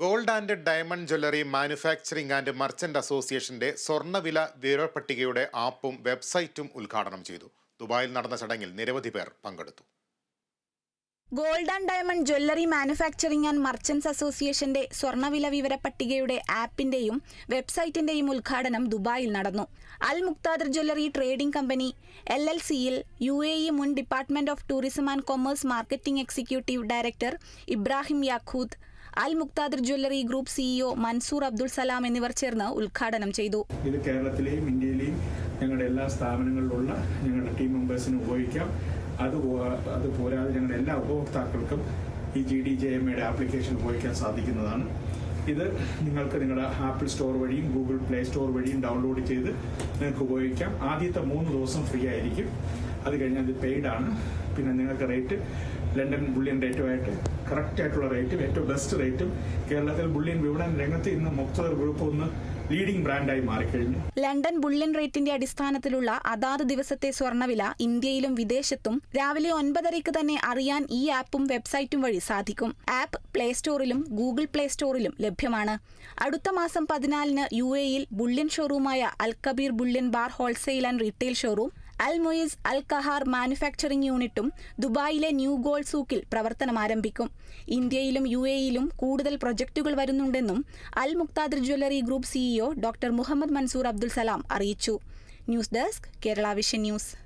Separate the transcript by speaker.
Speaker 1: Gold and diamond jewellery manufacturing and merchant അസോസിയേഷന്റെ സ്വർണവില വിവരപ്പട്ടികയുടെ ആപ്പും വെബ്സൈറ്റും ഉദ്ഘാടനം ചെയ്തു. ദുബായിൽ നടന്ന ചടങ്ങിൽ നിരവധി പേർ പങ്കെടുത്തു.
Speaker 2: Gold and diamond jewellery manufacturing and merchants അസോസിയേഷന്റെ സ്വർണവില വിവര പട്ടികയുടെ ആപ്പിന്റെയും വെബ്സൈറ്റിന്റെയും ഉദ്ഘാടനം ദുബായിൽ നടന്നു. Al Muqtadir jewellery trading company L L സിയിൽ യു എ ഇ മുൻ department of tourism and commerce marketing executive director Ibrahim Yakhood Al Muqtadir jewellery group CEO Mansoor Abdul Salam എന്നിവർ ചേർന്ന് ഉദ്ഘാടനം ചെയ്തു.
Speaker 3: ഇത് കേരളത്തിലെയും ഇന്ത്യയിലെയും ഞങ്ങളുടെ എല്ലാ സ്ഥാപനങ്ങളിലുള്ള ഞങ്ങളുടെ ടീം മെമ്പേഴ്സിന് ഉപയോഗിക്കാം. അത് അത് പോരാതെ ഞങ്ങളുടെ എല്ലാ ഉപഭോക്താക്കൾക്കും ഈ ജി ഡി ജെ എം എയുടെ ആപ്ലിക്കേഷൻ ഉപയോഗിക്കാൻ സാധിക്കുന്നതാണ്. ഇത് നിങ്ങൾക്ക് നിങ്ങളുടെ ആപ്പിൾ സ്റ്റോർ വഴിയും ഗൂഗിൾ പ്ലേ സ്റ്റോർ വഴിയും ഡൗൺലോഡ് ചെയ്ത് നിങ്ങൾക്ക് ഉപയോഗിക്കാം. ആദ്യത്തെ മൂന്ന് ദിവസം ഫ്രീ ആയിരിക്കും. അത് കഴിഞ്ഞാൽ ഇത് പെയ്ഡ് ആണ് പിന്നെ നിങ്ങൾക്ക് റേറ്റ് ലണ്ടൻ ബുള്ളിയൻ റേറ്റുമായിട്ട് കറക്റ്റ് ആയിട്ടുള്ള റേറ്റും ഏറ്റവും ബെസ്റ്റ് റേറ്റും കേരളത്തിൽ ബുള്ളിയൻ വിപണന രംഗത്ത് ഇന്ന് മുക്തർ ഗ്രൂപ്പ് ഒന്ന് ലീഡിംഗ് ബ്രാൻഡായി മാറിക്കഴിഞ്ഞു.
Speaker 2: ലണ്ടൻ ബുള്ളിയൻ റേറ്റിന്റെ അടിസ്ഥാനത്തിലുള്ള അതാത് ദിവസത്തെ സ്വർണവില ഇന്ത്യയിലും വിദേശത്തും രാവിലെ ഒൻപതരയ്ക്ക് തന്നെ അറിയാൻ ഈ ആപ്പും വെബ്സൈറ്റും വഴി സാധിക്കും. ആപ്പ് പ്ലേ സ്റ്റോറിലും ഗൂഗിൾ പ്ലേ സ്റ്റോറിലും ലഭ്യമാണ്. അടുത്ത മാസം പതിനാലിന് യു എയിൽ bullion ഷോറൂമായ Al Kabeer bullion bar wholesale and retail showroom Al Moiz Al Kahar manufacturing യൂണിറ്റും ദുബായിലെ ന്യൂ ഗോൾ സൂക്കിൽ പ്രവർത്തനം ആരംഭിക്കും. ഇന്ത്യയിലും യു എയിലും കൂടുതൽ പ്രൊജക്ടുകൾ വരുന്നുണ്ടെന്നും Al Muqtadir jewellery group CEO doctor Muhammad Mansoor Abdul Salam അറിയിച്ചു. News desk Kerala vision news.